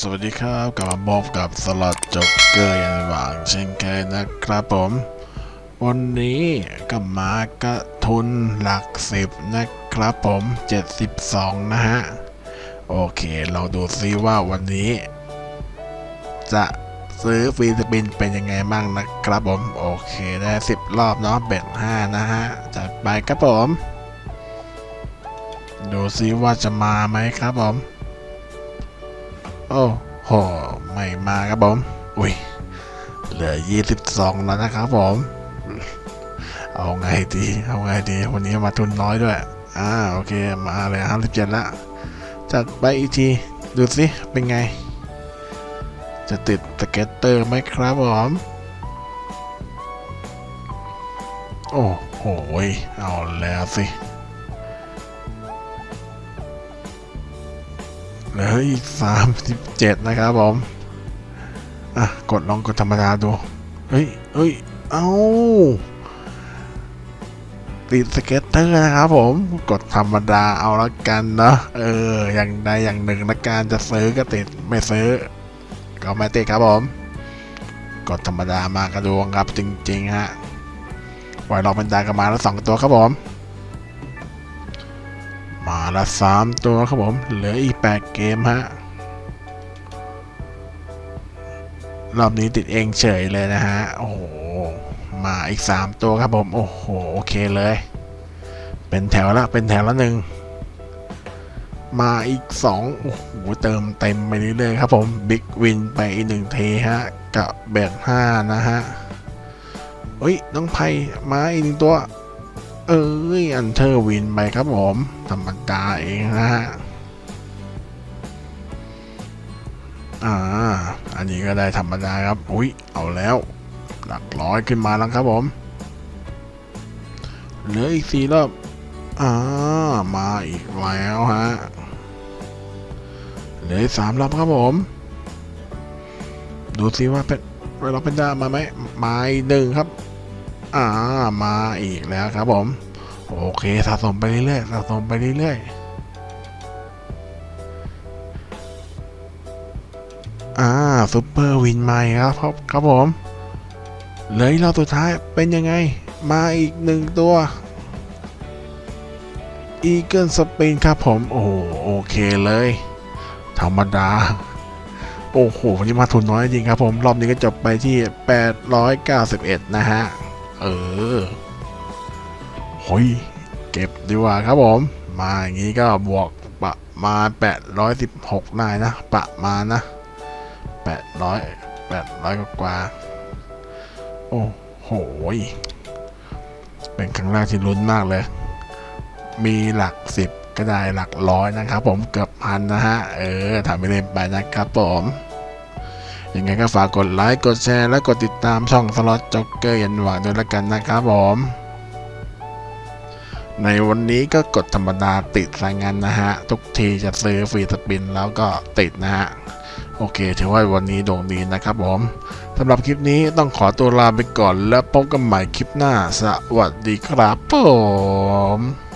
สวัสดีครับกลับมาพบกับสล็อตจ็อกเกอร์อย่างหวังเช่นเคยนะครับผม วันนี้ก็มากระทุนหลักสิบนะครับผม 72 นะฮะ โอเค เราดูซิว่าวันนี้ จะซื้อฟรีสปินเป็นยังไงบ้างนะครับผม โอเคได้ 10 รอบเนาะเบ็ด5นะฮะ จัดไปครับผม ดูซิว่าจะมาไหมครับผม โอ้โห ไม่มาครับผม อุ้ย เหลือ 22 แล้วนะครับผม เอาไงดี เอาไงดี วันนี้มาทุนน้อยด้วย อ่า โอเค มาเลย57ล้วจัดไปอีกที ดูสิ เป็นไง จะติดสเก็ตเตอร์ไหมครับผม โอ้โห เอาแล้วสิ เหลืออีกสามสิบเจ็ดนะครับผม อะ กดลองกดธรรมดาดู เฮ้ยเฮ้ย เอาติดสเก็ตเตอร์นะครับผม กดธรรมดาเอาละกันเนาะ เออ อย่างใดอย่างหนึ่งละการจะซื้อก็ติด ไม่ซื้อ ก็ไม่ติดครับผม กดธรรมดามากระดวงครับจริง ๆ ฮะไวรอเป็นดากันมาแล้วสองตัวครับผม ละสามตัวครับผม เหลืออีกแปดเกมฮะ รอบนี้ติดเองเฉยเลยนะฮะ โอ้โห มาอีกสามตัวครับผม โอ้โห โอเคเลย เป็นแถวละ เป็นแถวละหนึ่ง มาอีกสองโอ้โห เติมเต็มไปเรื่อยๆครับผม บิ๊กวินไปอีกหนึ่งเทฮะ กับเบดห้านะฮะเฮ้ย น้องไพมาอีกหนึ่งตัว เอ้ยอันเทอร์วินไปครับผม ธรรมดาเองนะฮะอ่า อันนี้ก็ได้ธรรมดาครับ อุ้ยเอาแล้ว หลักร้อยขึ้นมาแล้วครับผมเหลืออีกสี่รอบอ่ามาอีกแล้วฮะเหลือสามรอบครับผม ดูซิว่าเป็นเราเป็นได้มาไหมมาอีกหนึ่งครับ อ่ามาอีกแล้วครับผม โอเคสะสมไปเรื่อยๆสะสมไปเรื่อยๆ อ่าซูเปอร์วินใหม่ครับครับครับผมเหลยเราสุดท้ายเป็นยังไง มาอีกหนึ่งตัวอีเกิลสปินครับผม โอ้โหโอเคเลย ธรรมดา โอ้โหวันนี้มาทุนน้อยจริงครับผม รอบนี้ก็จบไปที่ 891 นะฮะ เออโหยเก็บดีกว่าครับผม มาอย่างนี้ก็บวกประมาณ816ได้นะ ประมาณนะ800 800กว่าๆโอ้โหเป็นครั้งแรกที่ลุ้นมากเลย มีหลักสิบก็ได้หลักร้อยนะครับผมเกือบพันนะฮะ เออทำไปเล่นไปนะครับผม ยังไงก็ฝากกดไลค์กดแชร์และกดติดตามช่องสล็อตจ็อกเกอร์ยันหวังด้วยละกันนะครับผมในวันนี้ก็กดธรรมดาติดรายงานนะฮะ ทุกทีจะซื้อฟรีสปินแล้วก็ติดนะฮะ โอเค ถือว่าวันนี้โด่งดีนะครับผมสำหรับคลิปนี้ต้องขอตัวลาไปก่อนแล้วพบกันใหม่คลิปหน้า สวัสดีครับผม